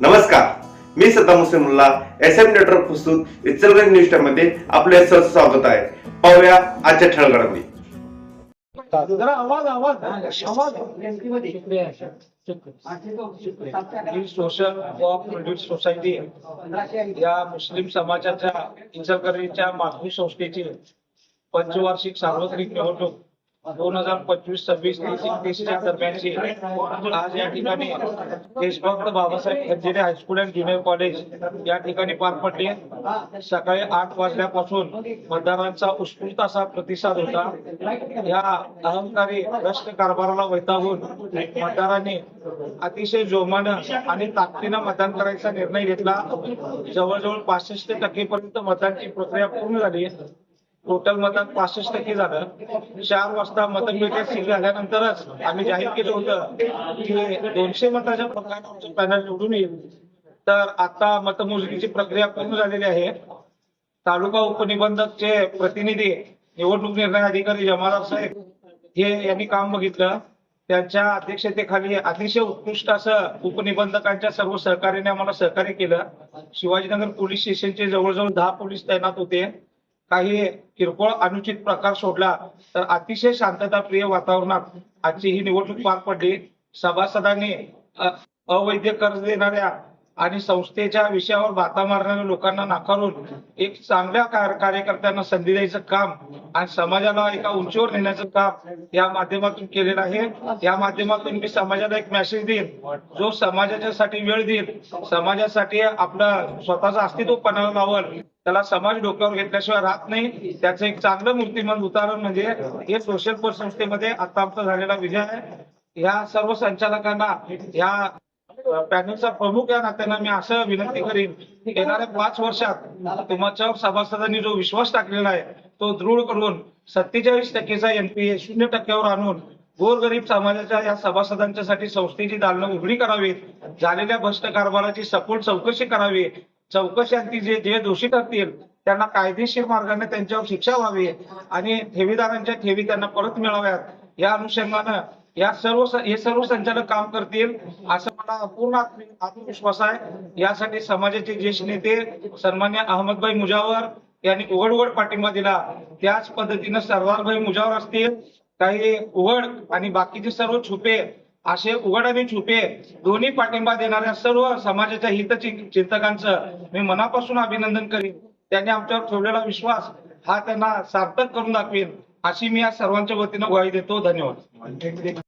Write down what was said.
नमस्कार. मी Saddam Hussain Mulla S M network प्रस्तुत इचलगंज न्यूजमध्ये आपले सहर्ष स्वागत आहे. पाहूया आजच्या ठळगडांनी जरा आवाज आवाज. आवाज. ही सोशल कोऑपरेटिव्ह सोसायटी या मुस्लिम समाजाच्या इचलकरंजीच्या संस्थेची पंचवार्षिक सार्वत्रिक निवडणूक दोन हजार पंचवीस सव्वीस तीस एकतीसच्या दरम्यानची आज या ठिकाणी Deshbhakt Babasaheb Khanjire high school and junior college या ठिकाणी पार पडली. सकाळी आठ वाजल्यापासून मतदारांचा उत्स्फूर्त असा प्रतिसाद होता. या अहंकारी भ्रष्ट कारभाराला वैतागून मतदारांनी अतिशय जोमानं आणि ताकदीनं मतदान करायचा निर्णय घेतला. जवळजवळ पासष्ट टक्केपर्यंत मतदानची प्रक्रिया पूर्ण झाली. टोटल मतात पासष्ट टक्के झालं. चार वाजता मतपेट्या सील झाल्यानंतरच आम्ही जाहीर केलं होतं की दोनशे मताच्या प्रकारे आमचं पॅनल निवडून येईल. तर आता मतमोजणीची प्रक्रिया पूर्ण झालेली आहे. तालुका उपनिबंधकचे प्रतिनिधी निवडणूक निर्णय अधिकारी जमादार साहेब हे यांनी काम बघितलं. त्यांच्या अध्यक्षतेखाली अतिशय उत्कृष्ट असं उपनिबंधकांच्या सर्व सहकार्याने आम्हाला सहकार्य केलं. शिवाजीनगर पोलीस स्टेशनचे जवळजवळ दहा पोलीस तैनात होते. काही किरकोळ अनुचित प्रकार सोडला तर अतिशय शांतताप्रिय वातावरणात आजची ही निवडणूक पार पडली. सभासदांनी अवैध कर्ज देणाऱ्या आणि संस्थेच्या विषयावर बाता मारणाऱ्या लोकांना नाकारून एक चांगल्या कार्यकर्त्यांना संधी द्यायचं काम आणि समाजाला एका उंचीवर नेण्याचं काम या माध्यमातून केलेलं आहे. या माध्यमातून मी समाजाला एक मेसेज देईन. जो समाजाच्यासाठी वेळ देईल समाजासाठी आपलं स्वतःचं अस्तित्व पणाला लावल त्याला समाज डोक्यावर घेतल्याशिवाय राहत नाही. त्याचं एक चांगलं मूर्तिमान उदाहरण म्हणजे हे सोशल पत संस्थेमध्ये आता आमचा झालेला विजय आहे. या सर्व संचालकांना या पॅनलचा प्रमुख या नात्यानं मी असं विनंती करीन येणाऱ्या पाच वर्षात तुमच्यावर सभासदांनी जो विश्वास टाकलेला आहे तो दृढ करून सत्तेचाळीस टक्केचा एनपीए शून्य टक्क्यावर आणून गोरगरीब समाजाच्या या सभासदांच्यासाठी संस्थेची दालनं उघडी करावीत झालेल्या भ्रष्ट कारभाराची सखोल चौकशी करावी चौकशांती जे जे दोषी ठरतील त्यांना कायदेशीर मार्गाने त्यांच्यावर शिक्षा व्हावी आणि ठेवीदारांच्या ठेवी त्यांना परत मिळाव्यात. या अनुषंगानं या सर्व हे सर्व संचालक काम करतील असं मला पूर्ण आत्मविश्वास आहे. यासाठी समाजाचे ज्येष्ठ नेते सन्मान्य अहमदभाई मुजावर यांनी उघड उघड पाठिंबा दिला. त्याच पद्धतीनं सरदारभाई मुजावर असतील काही उघड आणि बाकीचे सर्व छुपे असे उघड आणि छुपे दोन्ही पाठिंबा देणाऱ्या सर्व समाजाच्या हित चिंतकांचं मी मनापासून अभिनंदन करीन. त्यांनी आमच्यावर ठेवलेला विश्वास हा त्यांना सार्थक करून दाखवेल अशी मी या सर्वांच्या वतीनं ग्वाही देतो. धन्यवाद.